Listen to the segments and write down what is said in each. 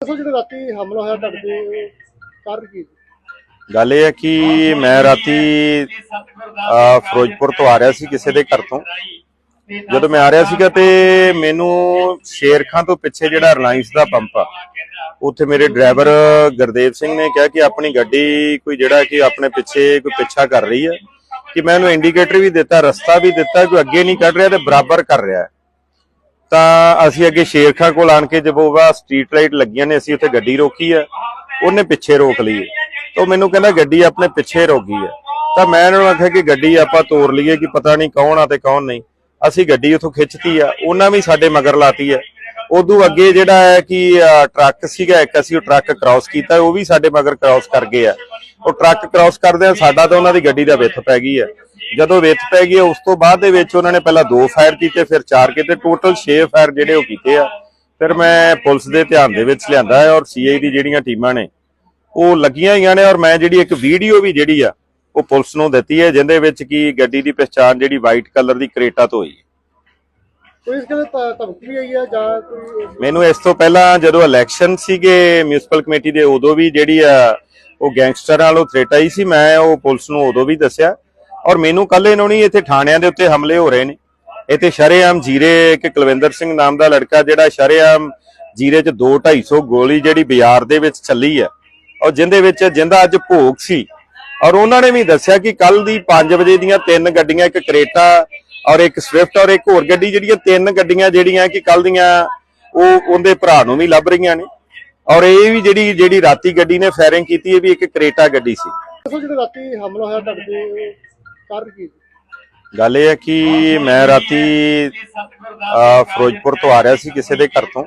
ਦੱਸੋ ਜਿਹੜੇ ਰਾਤੀ ਹਮਲਾ ਹੋਇਆ ਤੁਹਾਡੇ ਤੇ ਕਾਰਨ ਕੀ ਸੀ? ਗੱਲ ਇਹ ਹੈ ਕਿ ਮੈਂ ਰਾਤੀ ਅਹ, ਫਿਰੋਜ਼ਪੁਰ ਤੋਂ ਆ ਰਿਹਾ ਸੀ ਕਿਸੇ ਦੇ ਘਰ ਤੋਂ ਜਦੋਂ ਮੈਂ ਆ ਰਿਹਾ ਸੀਗਾ ਤੇ ਮੈਨੂੰ ਸ਼ੇਰਖਾਂ ਤੋਂ ਪਿੱਛੇ ਜਿਹੜਾ ਰਿਲਾਇੰਸ ਦਾ ਪੰਪ ਆ ਉੱਥੇ ਮੇਰੇ ਡਰਾਈਵਰ ਗੁਰਦੇਵ ਸਿੰਘ ਨੇ ਕਿਹਾ ਕਿ ਆਪਣੀ ਗੱਡੀ ਕੋਈ ਜਿਹੜਾ ਕਿ ਆਪਣੇ ਪਿੱਛੇ ਕੋਈ ਪਿੱਛਾ ਕਰ ਰਹੀ ਹੈ ਕਿ ਮੈਂ ਉਹਨੂੰ ਇੰਡੀਕੇਟਰ ਵੀ ਦਿੱਤਾ ਰਸਤਾ ਵੀ ਦਿੱਤਾ ਕੋਈ ਅੱਗੇ ਨਹੀਂ ਕੱਢ ਰਿਹਾ ਤੇ ਬਰਾਬਰ ਕਰ ਰਿਹਾ ਹੈ ਤਾਂ ਅਸੀਂ ਅੱਗੇ ਸ਼ੇਰਖਾਂ ਕੋਲ ਆਣ ਕੇ ਜਦੋਂ ਉਹ ਸਟਰੀਟ ਲਾਈਟ ਲੱਗੀਆਂ ਨੇ, ਅਸੀਂ ਉੱਥੇ ਗੱਡੀ ਰੋਕੀ ਹੈ ਉਹਨੇ ਪਿੱਛੇ ਰੋਕ ਲਈ ਹੈ। ਤਾਂ ਮੈਨੂੰ ਕਹਿੰਦਾ, ਗੱਡੀ ਆਪਣੇ ਪਿੱਛੇ ਰੋਕ ਗਈ ਹੈ। ਤਾਂ ਮੈਂ ਇਹਨਾਂ ਨੂੰ ਆਖਿਆ ਕਿ ਗੱਡੀ ਆਪਾਂ ਤੋੜ ਲਈਏ ਕਿ ਪਤਾ ਨਹੀਂ ਕੌਣ ਆ ਤੇ ਕੌਣ ਨਹੀਂ। ਅਸੀਂ ਗੱਡੀ ਉੱਥੋਂ ਖਿੱਚਤੀ ਆ, ਉਹਨਾਂ ਵੀ ਸਾਡੇ ਮਗਰ ਲਾਤੀ ਹੈ ਉਦੋਂ ਅੱਗੇ ਜਿਹੜਾ ਹੈ ਕਿ ਟਰੱਕ ਸੀਗਾ, ਇੱਕ ਅਸੀਂ ਉਹ ਟਰੱਕ ਕ੍ਰਾਸ ਕੀਤਾ, ਉਹ ਵੀ ਸਾਡੇ ਮਗਰ ਕ੍ਰਾਸ ਕਰ ਗਏ ਆ। ਉਹ ਟਰੱਕ ਕ੍ਰਾਸ ਕਰਦੇ ਆ, ਸਾਡਾ ਤਾਂ ਉਹਨਾਂ ਦੀ ਗੱਡੀ ਦਾ ਵਿੱਥ ਪੈ ਗਈ ਹੈ ਜਦੋਂ ਵਿੱਥ ਪੈ ਗਈ ਉਸ ਤੋਂ ਬਾਅਦ ਦੇ ਵਿੱਚ ਉਹਨਾਂ ਨੇ ਪਹਿਲਾਂ ਦੋ ਫਾਇਰ ਕੀਤੇ ਫਿਰ ਚਾਰ ਕੀਤੇ। ਟੋਟਲ 6 ਫਾਇਰ ਜਿਹੜੇ ਉਹ ਕੀਤੇ ਆ। ਫਿਰ ਮੈਂ ਪੁਲਿਸ ਦੇ ਧਿਆਨ ਦੇ ਵਿੱਚ ਲਿਆਂਦਾ ਹੈ ਔਰ ਸੀਆਈ ਦੀ ਜਿਹੜੀਆਂ ਟੀਮਾਂ ਨੇ ਉਹ ਲੱਗੀਆਂ ਹੋਈਆਂ ਨੇ ਔਰ ਮੈਂ ਜਿਹੜੀ ਇੱਕ ਵੀਡੀਓ ਵੀ ਜਿਹੜੀ ਆ ਉਹ ਪੁਲਿਸ ਨੂੰ ਦਿੱਤੀ ਹੈ ਜਿੰਦੇ ਵਿੱਚ ਕੀ ਗੱਡੀ ਦੀ ਪਛਾਣ ਜਿਹੜੀ ਵਾਈਟ ਕਲਰ ਦੀ ਕਰੇਟਾ ਤੋਂ ਹੋਈ ਹੈ। ਕੋਈ ਇਸ ਗੱਲ ਧਮਕੀ ਵੀ ਆਈ ਹੈ ਜਾਂ ਕੋਈ ਮੈਨੂੰ ਇਸ ਤੋਂ ਪਹਿਲਾਂ ਜਦੋਂ ਇਲੈਕਸ਼ਨ ਸੀਗੇ ਮਿਊਨਿਸਪਲ ਕਮੇਟੀ ਦੇ ਉਦੋਂ ਵੀ ਜਿਹੜੀ ਆ ਉਹ ਗੈਂਗਸਟਰਾਂ ਵੱਲੋਂ ਥ੍ਰੈਟ ਆਈ ਸੀ। ਮੈਂ ਉਹ ਪੁਲਿਸ ਨੂੰ ਉਦੋਂ ਵੀ ਦੱਸਿਆ। ਔਰ ਮੈਨੂੰ ਕੱਲ ਇਹਨੋਂ ਨਹੀਂ ਇੱਥੇ ਥਾਣਿਆਂ ਦੇ ਉੱਤੇ ਹਮਲੇ ਹੋ ਰਹੇ ਨੇ। ਇੱਥੇ ਸ਼ਰੇਆਮ ਜੀਰੇ, ਇੱਕ ਕੁਲਵਿੰਦਰ ਸਿੰਘ ਨਾਮ ਦਾ ਲੜਕਾ ਜਿਹੜਾ ਸ਼ਰੇਆਮ ਜੀਰੇ 'ਚ 2 250 ਗੋਲੀ ਜਿਹੜੀ ਬਾਜ਼ਾਰ ਦੇ ਵਿੱਚ ਚੱਲੀ ਆ ਔਰ ਜਿੰਦੇ ਵਿੱਚ ਜਿੰਦਾ ਅੱਜ ਭੋਗ ਸੀ। ਔਰ ਉਹਨਾਂ ਨੇ ਵੀ ਦੱਸਿਆ ਕਿ ਕੱਲ ਦੀ 5 ਵਜੇ ਦੀਆਂ ਤਿੰਨ ਗੱਡੀਆਂ, ਇੱਕ ਕਰੇਟਾ ਔਰ ਇੱਕ ਸਵਿਫਟ ਔਰ ਇੱਕ ਹੋਰ ਗੱਡੀ ਜਿਹੜੀਆਂ ਤਿੰਨ ਗੱਡੀਆਂ ਜਿਹੜੀਆਂ ਕਿ ਕੱਲ ਦੀਆਂ ਉਹ ਉਹਦੇ ਭਰਾ ਨੂੰ ਵੀ ਲੱਭ ਰਹੀਆਂ ਨੇ। ਔਰ ਇਹ ਵੀ ਜਿਹੜੀ ਜਿਹੜੀ ਰਾਤੀ ਗੱਡੀ ਨੇ ਫਾਇਰਿੰਗ ਕੀਤੀ, ਇਹ ਵੀ ਇੱਕ ਕਰੇਟਾ ਗੱਡੀ ਸੀ। ਜਿਹੜੇ ਰਾਤੀ ਹਮਲਾ ਹੋਇਆ ਤੁਹਾਡੇ ਕਾਰਨ ਕੀ ਗੱਲ ਇਹ ਹੈ ਕਿ ਮੈਂ ਰਾਤੀ ਫਿਰੋਜ਼ਪੁਰ ਤੋਂ ਆ ਰਿਹਾ ਸੀ ਕਿਸੇ ਦੇ ਘਰ ਤੋਂ।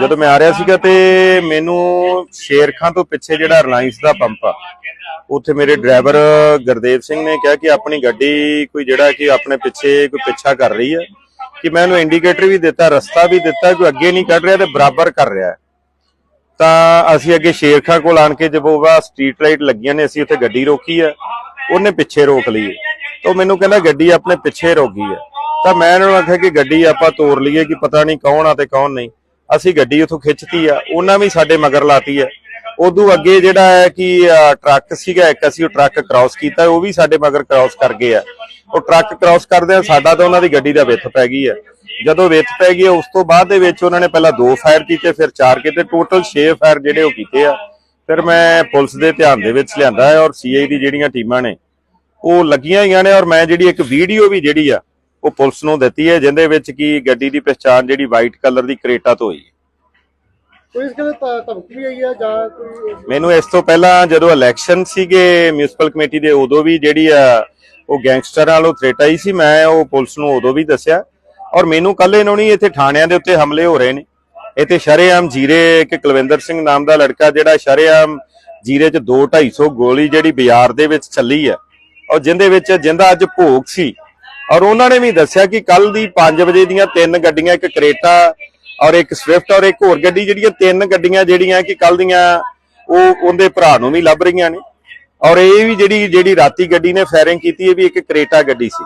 ਜਦੋਂ ਮੈਂ ਆ ਰਿਹਾ ਸੀਗਾ ਤੇ ਮੈਨੂੰ ਸ਼ੇਰਖਾਂ ਤੋਂ ਪਿੱਛੇ ਜਿਹੜਾ ਰਿਲਾਇੰਸ ਦਾ ਪੰਪ ਆ, ਉੱਥੇ ਮੇਰੇ ਡਰਾਈਵਰ ਗੁਰਦੇਵ ਸਿੰਘ ਨੇ ਕਿਹਾ ਕਿ ਆਪਣੀ ਗੱਡੀ ਕੋਈ ਜਿਹੜਾ ਕਿ ਆਪਣੇ ਪਿੱਛੇ ਕੋਈ ਪਿੱਛਾ ਕਰ ਰਹੀ ਹੈ, ਕਿ ਮੈਂ ਉਹਨੂੰ ਇੰਡੀਕੇਟਰ ਵੀ ਦਿੱਤਾ, ਰਸਤਾ ਵੀ ਦਿੱਤਾ, ਕੋਈ ਅੱਗੇ ਨਹੀਂ ਕੱਢ ਰਿਹਾ ਤੇ ਬਰਾਬਰ ਕਰ ਰਿਹਾ ਤਾਂ ਅਸੀਂ ਅੱਗੇ ਸ਼ੇਰਖਾਂ ਕੋਲ ਆਣ ਕੇ ਜਦੋਂ ਉਹ ਸਟਰੀਟ ਲਾਈਟ ਲੱਗੀਆਂ ਨੇ, ਅਸੀਂ ਉੱਥੇ ਗੱਡੀ ਰੋਕੀ ਹੈ। ਉਹਨੇ ਪਿੱਛੇ ਰੋਕ ਲਈ ਹੈ। ਤਾਂ ਉਹ ਮੈਨੂੰ ਕਹਿੰਦਾ, ਗੱਡੀ ਆਪਣੇ ਪਿੱਛੇ ਰੋਕੀ ਹੈ। ਤਾਂ ਮੈਂ ਇਹਨਾਂ ਨੂੰ ਆਖਿਆ ਕਿ ਗੱਡੀ ਆਪਾਂ ਤੋੜ ਲਈਏ ਕਿ ਪਤਾ ਨਹੀਂ ਕੌਣ ਆ ਤੇ ਕੌਣ ਨਹੀਂ। ਅਸੀਂ ਗੱਡੀ ਉੱਥੋਂ ਖਿੱਚਤੀ ਆ, ਉਹਨਾਂ ਵੀ ਸਾਡੇ ਮਗਰ ਲਾਤੀ ਹੈ। ਉਦੋਂ ਅੱਗੇ ਜਿਹੜਾ ਹੈ ਕਿ ਟਰੱਕ ਸੀਗਾ, ਇੱਕ ਅਸੀਂ ਉਹ ਟਰੱਕ ਕ੍ਰਾਸ ਕੀਤਾ, ਉਹ ਵੀ ਸਾਡੇ ਮਗਰ ਕ੍ਰਾਸ ਕਰ ਗਏ ਆ। ਉਹ ਟਰੱਕ ਕ੍ਰਾਸ ਕਰਦੇ ਆ ਸਾਡਾ ਤਾਂ ਉਹਨਾਂ ਦੀ ਗੱਡੀ ਦਾ ਵਿੱਥ ਪੈ ਗਈ ਹੈ। ਜਦੋਂ ਵਿੱਥ ਪੈ ਗਈ, ਉਸ ਤੋਂ ਬਾਅਦ ਦੇ ਵਿੱਚ ਉਹਨਾਂ ਨੇ ਪਹਿਲਾਂ ਦੋ ਫਾਇਰ ਕੀਤੇ, ਫਿਰ ਚਾਰ ਕੀਤੇ ਟੋਟਲ 6 ਫਾਇਰ ਜਿਹੜੇ ਉਹ ਕੀਤੇ ਆ। ਫਿਰ ਮੈਂ ਪੁਲਿਸ ਦੇ ਧਿਆਨ ਦੇ ਵਿੱਚ ਲਿਆਂਦਾ ਹੈ ਔਰ ਸੀਆਈ ਦੀ ਜਿਹੜੀਆਂ ਟੀਮਾਂ ਨੇ ਉਹ ਲੱਗੀਆਂ ਹੋਈਆਂ ਨੇ ਔਰ ਮੈਂ ਜਿਹੜੀ ਇੱਕ ਵੀਡੀਓ ਵੀ ਜਿਹੜੀ ਆ ਉਹ ਪੁਲਿਸ ਨੂੰ ਦਿੱਤੀ ਹੈ ਜਿੰਦੇ ਵਿੱਚ ਕੀ ਗੱਡੀ ਦੀ ਪਛਾਣ ਜਿਹੜੀ ਵਾਈਟ ਕਲਰ ਦੀ ਕਰੇਟਾ ਤੋਂ ਹੋਈ ਹੈ। ਕੋਈ ਇਸ ਗੱਲ ਧਮਕੀ ਵੀ ਆਈ ਹੈ ਜਾਂ ਕੋਈ ਮੈਨੂੰ ਇਸ ਤੋਂ ਪਹਿਲਾਂ ਜਦੋਂ ਇਲੈਕਸ਼ਨ ਸੀਗੇ ਮਿਊਨਿਸਪਲ ਕਮੇਟੀ ਦੇ ਉਦੋਂ ਵੀ ਜਿਹੜੀ ਆ ਉਹ ਗੈਂਗਸਟਰਾਂ ਵੱਲੋਂ ਥ੍ਰੈਟ ਆਈ ਸੀ ਮੈਂ ਉਹ ਪੁਲਿਸ ਨੂੰ ਉਦੋਂ ਵੀ ਦੱਸਿਆ ਔਰ ਮੈਨੂੰ ਕੱਲ ਇਹਨੋਂ ਨਹੀਂ ਇੱਥੇ ਥਾਣਿਆਂ ਦੇ ਉੱਤੇ ਹਮਲੇ ਹੋ ਰਹੇ ਨੇ ਇੱਥੇ ਸ਼ਰੇਆਮ ਜੀਰੇ, ਇੱਕ ਕੁਲਵਿੰਦਰ ਸਿੰਘ ਨਾਮ ਦਾ ਲੜਕਾ ਜਿਹੜਾ ਸ਼ਰੇਆਮ ਜੀਰੇ 'ਚ 2 250 ਗੋਲੀ ਜਿਹੜੀ ਬਾਜ਼ਾਰ ਦੇ ਵਿੱਚ ਚੱਲੀ ਹੈ ਔਰ ਜਿੰਦੇ ਵਿੱਚ, ਜਿੰਦਾ ਅੱਜ ਭੋਗ ਸੀ। ਔਰ ਉਹਨਾਂ ਨੇ ਵੀ ਦੱਸਿਆ ਕਿ ਕੱਲ ਦੀ 5 ਵਜੇ ਦੀਆਂ ਤਿੰਨ ਗੱਡੀਆਂ, ਇੱਕ ਕਰੇਟਾ ਔਰ ਇੱਕ ਸਵਿਫਟ ਔਰ ਇੱਕ ਹੋਰ ਗੱਡੀ, ਜਿਹੜੀਆਂ ਤਿੰਨ ਗੱਡੀਆਂ ਜਿਹੜੀਆਂ ਕਿ ਕੱਲ ਦੀਆਂ ਉਹ ਉਹਦੇ ਭਰਾ ਨੂੰ ਵੀ ਲੱਭ ਰਹੀਆਂ ਨੇ। ਔਰ ਇਹ ਵੀ ਜਿਹੜੀ ਜਿਹੜੀ ਰਾਤੀ ਗੱਡੀ ਨੇ ਫਾਇਰਿੰਗ ਕੀਤੀ, ਇਹ ਵੀ ਇੱਕ ਕਰੇਟਾ ਗੱਡੀ ਸੀ।